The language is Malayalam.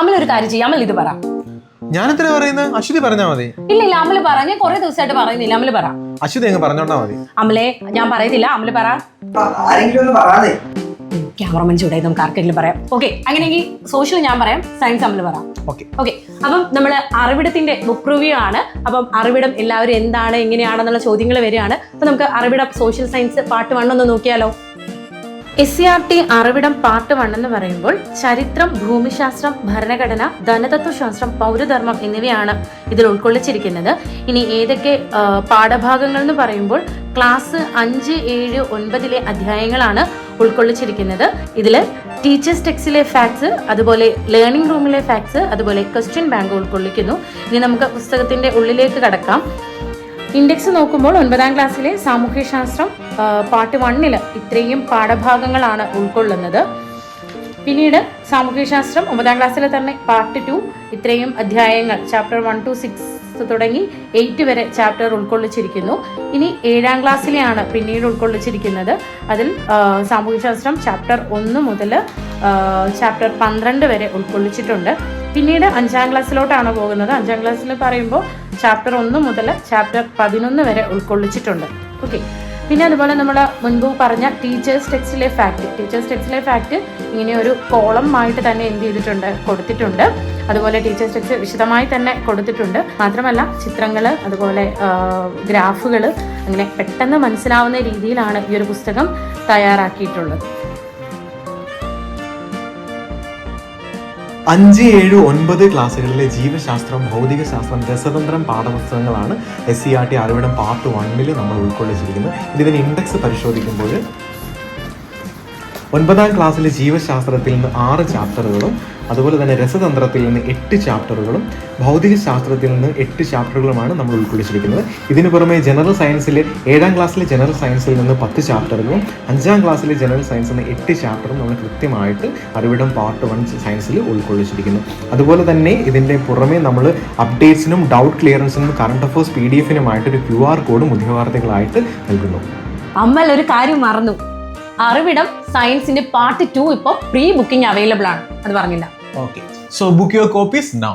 അമൽ ഒരു കാര്യം ചെയ്യാം. അമൽ ഇത് പറ. ഞാൻ എത്ര പറയുന്നത് അശ്വതി പറഞ്ഞാ മതി. ഇല്ല ഇല്ല അമൽ പറ. ഞാൻ കുറെ ദിവസമായിട്ട് പറയുന്നില്ല. അമൽ പറ. അശ്വതി അങ്ങ് പറഞ്ഞോണ്ടാ മതി. അമലെ ഞാൻ പറയത്തില്ല അമൽ പറ. ആരെങ്കിലും ഒന്ന് പറയാതെ. ക്യാമറമാൻ ചൂടായി. നമുക്ക് ആർക്കെങ്കിലും പറയാം. ഓക്കെ അങ്ങനെയെങ്കിൽ സോഷ്യൽ ഞാൻ പറയാം. സയൻസ് അമൽ പറ. ഓക്കെ. ഓക്കെ അപ്പം നമ്മൾ അറിവിടത്തിന്റെ ബുക്ക് റിവ്യൂ ആണ് അപ്പം അറിവിടം എല്ലാവരും എന്താണ് എങ്ങനെയാണെന്നുള്ള ചോദ്യങ്ങൾ വരികയാണ്. അപ്പം നമുക്ക് Arividam social science part one ഒന്ന് നോക്കിയാലോ? S C R T Arividam part one എന്ന് പറയുമ്പോൾ ചരിത്രം ഭൂമിശാസ്ത്രം ഭരണഘടന ധനതത്വശാസ്ത്രം പൗരധർമ്മം എന്നിവയാണ് ഇതിൽ ഉൾക്കൊള്ളിച്ചിരിക്കുന്നത്. ഇനി ഏതൊക്കെ പാഠഭാഗങ്ങൾ എന്ന് പറയുമ്പോൾ ക്ലാസ് അഞ്ച് ഏഴ് ഒൻപതിലെ അധ്യായങ്ങളാണ് ഉൾക്കൊള്ളിച്ചിരിക്കുന്നത്. ഇതിൽ ടീച്ചേഴ്സ് ടെക്സിലെ ഫാക്ട്സ് അതുപോലെ ലേണിംഗ് റൂമിലെ ഫാക്ട്സ് അതുപോലെ ക്വസ്റ്റ്യൻ ബാങ്ക് ഉൾക്കൊള്ളിക്കുന്നു. ഇനി നമുക്ക് പുസ്തകത്തിന്റെ ഉള്ളിലേക്ക് കടക്കാം. ഇൻഡെക്സ് നോക്കുമ്പോൾ ഒൻപതാം ക്ലാസ്സിലെ സാമൂഹ്യശാസ്ത്രം പാർട്ട് വണ്ണിൽ ഇത്രയും പാഠഭാഗങ്ങളാണ് ഉൾക്കൊള്ളുന്നത്. പിന്നീട് സാമൂഹ്യശാസ്ത്രം ഒമ്പതാം ക്ലാസ്സിലെ തന്നെ പാർട്ട് ടു ഇത്രയും അധ്യായങ്ങൾ ചാപ്റ്റർ വൺ ടു സിക്സ് തുടങ്ങി എയ്റ്റ് വരെ ചാപ്റ്റർ ഉൾക്കൊള്ളിച്ചിരിക്കുന്നു. ഇനി ഏഴാം ക്ലാസ്സിലെയാണ് പിന്നീട് ഉൾക്കൊള്ളിച്ചിരിക്കുന്നത്. അതിൽ സാമൂഹ്യ സാമൂഹ്യശാസ്ത്രം ചാപ്റ്റർ ഒന്ന് മുതൽ ചാപ്റ്റർ പന്ത്രണ്ട് വരെ ഉൾക്കൊള്ളിച്ചിട്ടുണ്ട്. പിന്നീട് അഞ്ചാം ക്ലാസ്സിലോട്ടാണ് പോകുന്നത്. അഞ്ചാം ക്ലാസ്സിൽ പറയുമ്പോൾ ചാപ്റ്റർ ഒന്ന് മുതൽ ചാപ്റ്റർ പതിനൊന്ന് വരെ ഉൾക്കൊള്ളിച്ചിട്ടുണ്ട്. ഓക്കെ പിന്നെ അതുപോലെ നമ്മൾ മുൻപ് പറഞ്ഞ ടീച്ചേഴ്സ് ടെക്സ്റ്റിലെ ഫാക്ട് ടീച്ചേഴ്സ് ടെക്സ്റ്റിലെ ഫാക്ട് ഇങ്ങനെ ഒരു കോളം ആയിട്ട് തന്നെ എന്ത് ചെയ്തിട്ടുണ്ട്? കൊടുത്തിട്ടുണ്ട്. അതുപോലെ ടീച്ചേഴ്സ് ടെക്സ്റ്റ് വിശദമായി തന്നെ കൊടുത്തിട്ടുണ്ട്. മാത്രമല്ല ചിത്രങ്ങൾ അതുപോലെ ഗ്രാഫുകൾ അങ്ങനെ പെട്ടെന്ന് മനസ്സിലാവുന്ന രീതിയിലാണ് ഈ ഒരു പുസ്തകം തയ്യാറാക്കിയിട്ടുള്ളത്. അഞ്ച് ഏഴ് ഒൻപത് ക്ലാസ്സുകളിലെ ജീവശാസ്ത്രം ഭൗതികശാസ്ത്രം രസതന്ത്രം പാഠപുസ്തകങ്ങളാണ് S C R T Arividam part വണ്ണിൽ നമ്മൾ ഉൾക്കൊള്ളിച്ചിരിക്കുന്നത്. ഇതിന് ഇൻഡെക്സ് പരിശോധിക്കുമ്പോൾ ഒൻപതാം ക്ലാസ്സിലെ ജീവശാസ്ത്രത്തിൽ നിന്ന് ആറ് ചാപ്റ്ററുകളും അതുപോലെ തന്നെ രസതന്ത്രത്തിൽ നിന്ന് എട്ട് ചാപ്റ്ററുകളും ഭൗതികശാസ്ത്രത്തിൽ നിന്ന് എട്ട് ചാപ്റ്ററുകളുമാണ് നമ്മൾ ഉൾക്കൊള്ളിച്ചിരിക്കുന്നത്. ഇതിന് പുറമെ ജനറൽ സയൻസിൽ ഏഴാം ക്ലാസ്സിലെ ജനറൽ സയൻസിൽ നിന്ന് പത്ത് ചാപ്റ്ററുകളും അഞ്ചാം ക്ലാസ്സിലെ ജനറൽ സയൻസിൽ നിന്ന് എട്ട് ചാപ്റ്ററും നമ്മൾ കൃത്യമായിട്ട് അറിവിടം പാർട്ട് വൺ സയൻസിൽ ഉൾക്കൊള്ളിച്ചിരിക്കുന്നു. അതുപോലെ തന്നെ ഇതിന്റെ പുറമെ നമ്മൾ അപ്ഡേറ്റ്സിനും ഡൗട്ട് ക്ലിയറൻസിനും കറണ്ട് അഫേഴ്സ് പി ഡി എഫിനുമായിട്ട് ഒരു ക്യു ആർ കോഡും മുഖ്യവാർത്തകളായിട്ട് നൽകുന്നു. അമ്മൽ ഒരു കാര്യം മറന്നു. അറിവിടം സയൻസിന്റെ പാർട്ട് ടു ഇപ്പോൾ പ്രീ ബുക്കിംഗ് അവൈലബിൾ ആണ്. അത് പറഞ്ഞില്ല. Okay so book your copies now.